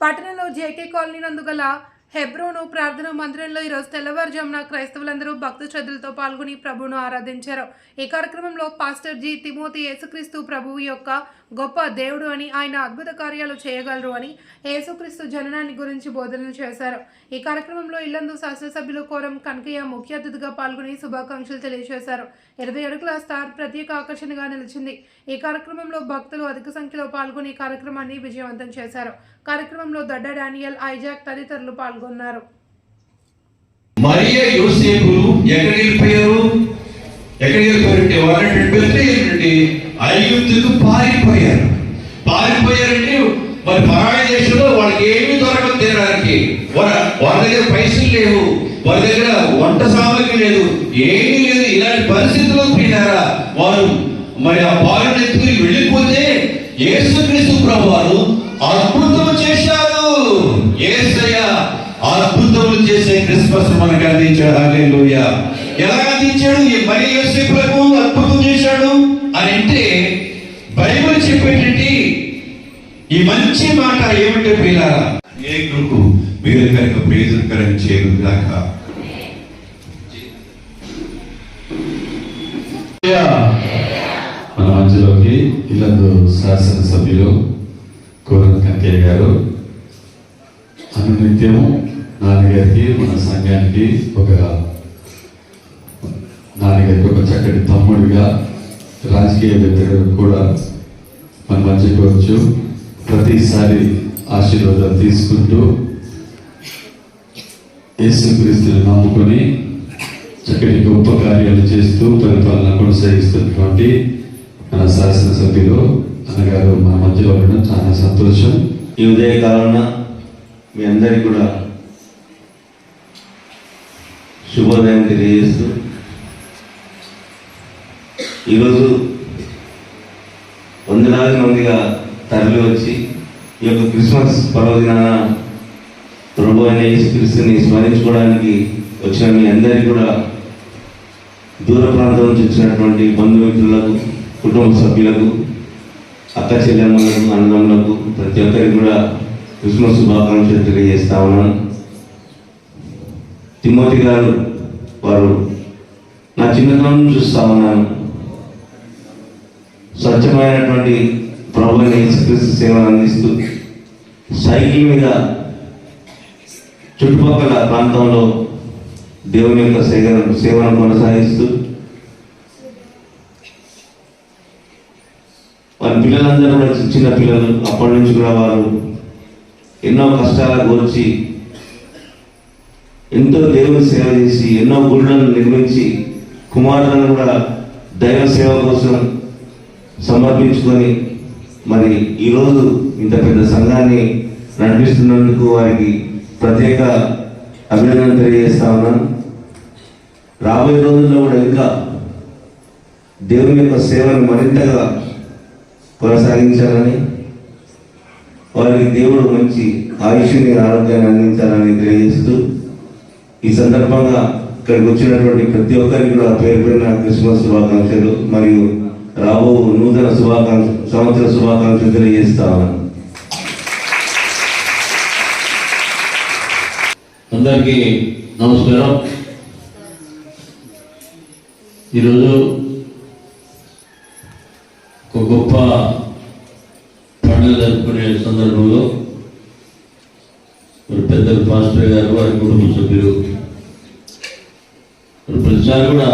పట్టణంలో JK colony నందు గల హెబ్రోను ప్రార్థన మందిరంలో ఈరోజు తెల్లవారుజామున క్రైస్తవులందరూ భక్తి శ్రద్ధలతో పాల్గొని ప్రభువును ఆరాధించారు. ఈ కార్యక్రమంలో పాస్టర్ జి తిమోతి యేసుక్రీస్తు ప్రభువు యొక్క గొప్ప దేవుడు అని ఆయన అద్భుత కార్యాలు చేయగలరు అని యేసుక్రీస్తు జననాన్ని గురించి బోధనలు చేశారు. ఈ కార్యక్రమంలో ఇల్లందు శాసనసభ్యులు కోరం కనకయ్య ముఖ్య అతిథిగా పాల్గొని శుభాకాంక్షలు తెలియజేశారు. ఇరవై అడుగుల స్టార్ ప్రత్యేక ఆకర్షణగా నిలిచింది. ఈ కార్యక్రమంలో భక్తులు అధిక సంఖ్యలో పాల్గొని ఈ కార్యక్రమాన్ని విజయవంతం చేశారు. కార్యక్రమంలో దడ్డ డానియల్ ఐజాక్ తదితరులు పాల్గొన్నారు. మరియ ఎక్కడికి వెళ్ళిపోయారు ఎక్కడికి వెళ్ళిపోయారంటే వాళ్ళంటే ఐగుప్తుకు పారిపోయారు. పారిపోయారంటే మరి పరాయి దేశంలో వాళ్ళకి ఏమీ దొరకదు తినడానికి. వాళ్ళ దగ్గర పైసలు లేవు. వాళ్ళ దగ్గర వంట సామాగ్రి లేదు. ఏమీ లేదు. ఇలాంటి పరిస్థితుల్లో పోయినారా వారు? మరి ఆ బాలుని ఎత్తుకుని వెళ్ళిపోతే యేసుక్రీస్తు ప్రభు వారు అద్భుతం చేశారు. ఏసయ్య అద్భుతములు చేసే క్రిస్మస్ మనకు అందించాడు. హల్లెలూయా. ఎలా అందించాడు ఈ మరి యోసేపులకు అద్భుతం చేశాడు. అని అంటే బైబిల్ చెప్పేటండి ఈ మంచి మాట ఏమిటో పిల్లారా? ఏ గ్రూపు మీరు కనుక ప్రేజకరం చేయరు దాకా మన మధ్యలోకి ఇల్లందు శాసనసభ్యులు కోరన్ కంకయ్య గారు. అనునిత్యము నాన్నగారికి మన సంఘానికి ఒక నాన్నగారికి ఒక చక్కటి తమ్ముడిగా రాజకీయవేత్తగా కూడా మనం మధ్యకు ప్రతిసారి ఆశీర్వాదాలు తీసుకుంటూ యేసుక్రీస్తుని నమ్ముకొని చక్కటి గొప్ప కార్యాలు చేస్తూ పరిపాలన కొనసాగిస్తున్నటువంటి మన శాసనసభ్యులు అన్నగారు మన మధ్యలో ఉండడం చాలా సంతోషం. ఈ ఉదయకాలన మీ అందరికీ కూడా శుభోదయం తెలియజేస్తూ ఈరోజు వందలాది మందిగా తరలి వచ్చి ఈ యొక్క క్రిస్మస్ పర్వదినాన ప్రభు అనే యేసుక్రీస్తుని స్మరించుకోవడానికి వచ్చిన మీ అందరికీ కూడా దూర ప్రాంతం నుంచి వచ్చినటువంటి బంధుమిత్రులకు కుటుంబ సభ్యులకు అక్క చెల్లెమ్మలకు అన్నములకు ప్రతి ఒక్కరికి కూడా క్రిస్మస్ శుభాకాంక్షలు తెలియజేస్తా ఉన్నాను. తిమ్మతి గారు వారు నా చిన్నతనం నుంచి చూస్తా ఉన్నాను. స్వచ్ఛమైనటువంటి ప్రభుత్వ అయిన యేసుక్రీస్తు సేవను అందిస్తూ సైకిల్ మీద చుట్టుపక్కల ప్రాంతంలో దేవుని యొక్క సేవను సేవను కొనసాగిస్తూ వారి పిల్లలందరూ కూడా చిన్న పిల్లలు అప్పటి నుంచి కూడా వారు ఎన్నో కష్టాల గురించి ఎంతో దేవుని సేవ చేసి ఎన్నో గుళ్ళను నిర్మించి కుమారులను కూడా దైవ సేవ కోసం సమర్పించుకొని మరి ఈరోజు ఇంత పెద్ద సంఘాన్ని నడిపిస్తున్నందుకు వారికి ప్రత్యేక అభినందన తెలియజేస్తా ఉన్నాను. రాబోయే రోజుల్లో కూడా ఇంకా దేవుని యొక్క సేవను మరింతగా కొనసాగించాలని వారికి దేవుడు మంచి ఆయుష్ని ఆరోగ్యాన్ని అందించాలని తెలియజేస్తూ ఈ సందర్భంగా ఇక్కడికి వచ్చినటువంటి ప్రతి ఒక్కరికి కూడా పేరు పేరున క్రిస్మస్ శుభాకాంక్షలు. మరియు రాబో నూతన శుభాకాంక్ష సంవత్సర శుభాకాంక్షలు తెలియజేస్తా ఉన్నాను అందరికీ నమస్కారం. ఈరోజు ఒక గొప్ప పండుగ జరుపుకునే సందర్భంలో మరి పెద్దలు పాస్టర్ గారు వారి కుటుంబ సభ్యులు మరి ప్రతిసారి కూడా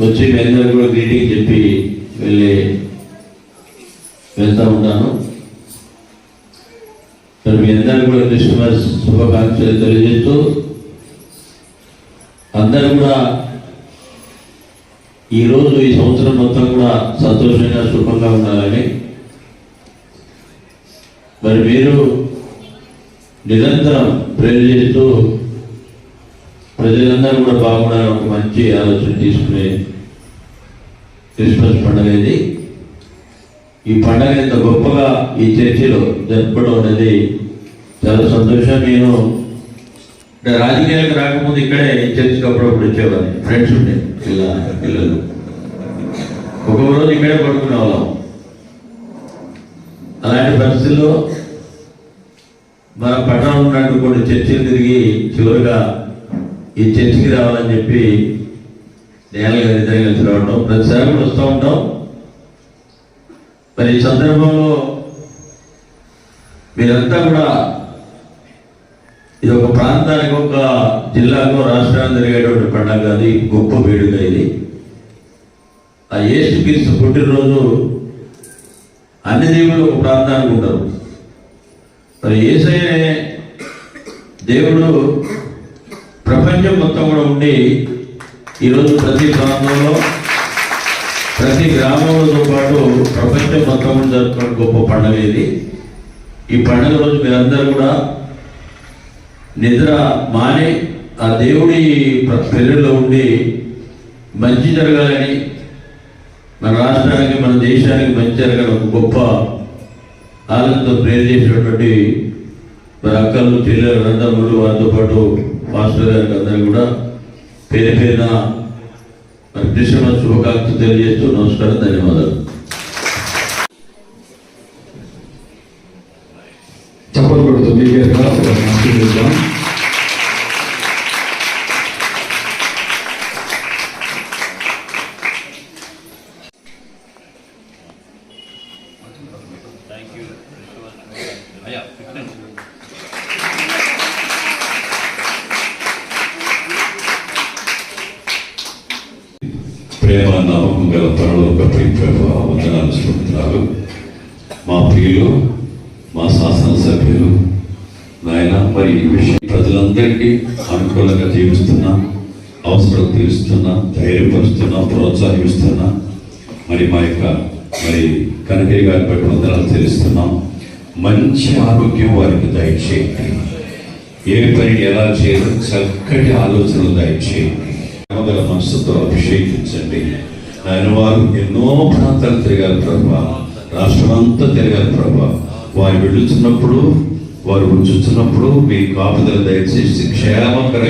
వచ్చి మీ అందరూ కూడా గ్రీటింగ్ చెప్పి వెళ్ళి వెళ్తూ ఉంటాను. మరి మీ అందరూ కూడా క్రిస్మస్ శుభాకాంక్షలు తెలియజేస్తూ అందరూ కూడా ఈరోజు ఈ సంవత్సరం మొత్తం కూడా సంతోషంగా సుఖంగా ఉండాలని. మరి మీరు నిరంతరం ప్రేర్ చేస్తూ ప్రజలందరూ కూడా బాగుండాలని ఒక మంచి ఆలోచన తీసుకునే క్రిస్మస్ పండుగ ఇది. ఈ పండుగ ఇంత గొప్పగా ఈ చర్చిలో జరుపుకోవడం అనేది చాలా సంతోషం. నేను రాజకీయాలకు రాకముందు ఇక్కడే ఈ చర్చికి అప్పుడప్పుడు వచ్చేవాడిని. ఫ్రెండ్స్ ఉండే పిల్ల పిల్లలు. ఒక్కొక్క రోజు ఇక్కడే పడుకునే వాళ్ళం అలాంటి పరిస్థితుల్లో మన పట్టణం ఉన్నట్టు కొన్ని చర్చిలు తిరిగి చివరిగా ఈ చర్చికి రావాలని చెప్పి నేల గారి ఇద్దరు కలిసి రావడం ప్రతిసారి కూడా వస్తూ ఉంటాం. మరి ఈ సందర్భంలో మీరంతా కూడా ఇది ఒక ప్రాంతానికి ఒక జిల్లాకు రాష్ట్రానికి జరిగేటువంటి పండుగ అది గొప్ప వేడుక ఇది. ఆ ఏసు క్రీస్తు పుట్టినరోజు అన్ని దేవుళ్ళు ఒక ప్రాంతానికి ఉంటారు. మరి ఏసయ్యనే దేవుడు ప్రపంచం మొత్తం కూడా ఉండి ఈరోజు ప్రతి ప్రాంతంలో ప్రతి గ్రామంలో పాటు ప్రపంచం మొత్తం కూడా గొప్ప పండుగ ఇది. ఈ పండుగ రోజు మీరందరూ కూడా నిద్ర మాని ఆ దేవుడి ప్ర- పెళ్ళిలో ఉండి మంచి జరగాలని మన రాష్ట్రానికి మన దేశానికి మంచి జరగాలని ఒక గొప్ప ఆనందంతో ప్రేర్ చేసినటువంటి మరి అక్కలు చెల్లెలు రంధములు వారితో పాటు మాస్టర్ గారికి అందరూ కూడా పేరు పేరున మరి శుభాకాంక్షలు తెలియజేస్తూ నమస్కారం ధన్యవాదాలు. ప్రేమ నమ్మకం గల పరలోక ప్రేమ వందనాలు స్తోత్రాలు మా ప్రియులు మా శాసనసభ్యులు నాయన మరి ఈ విషయం ప్రజలందరికీ అనుకూలంగా జీవిస్తున్నా అవసరం తీరుస్తున్నా ధైర్యపరుస్తున్నా ప్రోత్సహిస్తున్నా మరి మా యొక్క మరి కనకయ్య గారి పట్ల వందనాలు తెలుస్తున్నాం మంచి ఆరోగ్యం వారికి దయచేయండి. ఏ పని ఎలా చేయాలో చక్కటి ఆలోచనలు దయచేయండి. గల మనసుతో అభిషేకించండి. ఆయన వారు ఎన్నో ప్రాంతాలు తిరగాలి ప్రభా. రాష్ట్రం అంతా తిరగాలి ప్రభా. వారు వెళ్ళుచున్నప్పుడు వారు ఉంచుతున్నప్పుడు మీ కాపుదల దయచేసి క్షేమకర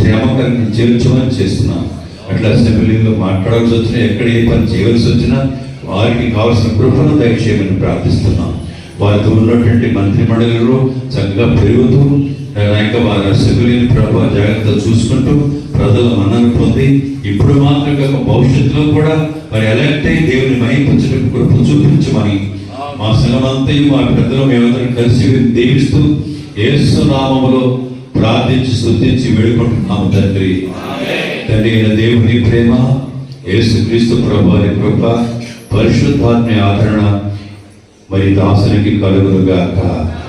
క్షేమకరంగా చేర్చమని చేస్తున్నాం. అట్లా అసెంబ్లీలో మాట్లాడాల్సి వచ్చినా ఎక్కడ ఏ పని చేయవలసి వచ్చినా వారికి కావాల్సిన కృపను దయచేయమని ప్రార్థిస్తున్నాం. వారితో ఉన్నటువంటి మంత్రి మండలిలో చక్కగా పెరుగుతూ ఇంకా వారి అసెంబ్లీని ప్రభావ జాగ్రత్త చూసుకుంటూ ప్రజలు మన్నను పొంది ఇప్పుడు మాత్రం కాక భవిష్యత్తులో కూడా మరి ఎలక్ట్ అయి దేవుని మహించడం కృప చూపించమని మా సంఘమంతయు మా పెద్దలు మేమందరం కలిసి దీవిస్తూ ఏసు నామములో ప్రార్థించి స్తుతించి వేడుకుంటున్నాము తండ్రి. తండ్రి అయిన దేవుని ప్రేమ ఏసు క్రీస్తు ప్రభు వారి కృప పరిశుద్ధాత్మ ఆదరణ మరి దాసునికి కలుగునుగాక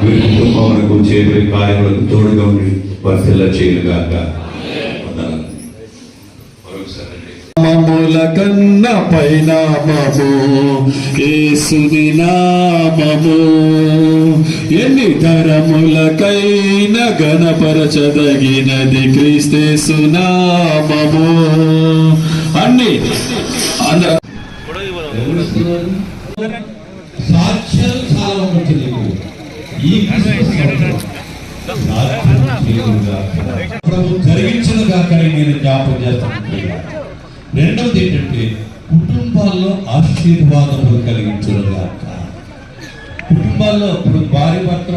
వీరి కుటుంబములకు చేపలి కార్యములకు తోడుగా ఉండి వర్తిల్ల చేయనుగాక వందనాలు. మరొకసారి నామముల కన్న పైనామము యేసుని నామము ఎన్ని తరములకైన గణపరచదగినది క్రీస్తేసు నామము అన్ని అందరూ సాక్ష్యాలు చాలా. ఈ. ప్రభు జరిగించిన కాకని నేను జ్ఞాపకం చేస్తాను రెండవది ఏంటంటే కుటుంబాల్లో ఆశీర్వాదములు కలిగించుగాక కుటుంబాల్లో ఇప్పుడు భార్య భర్త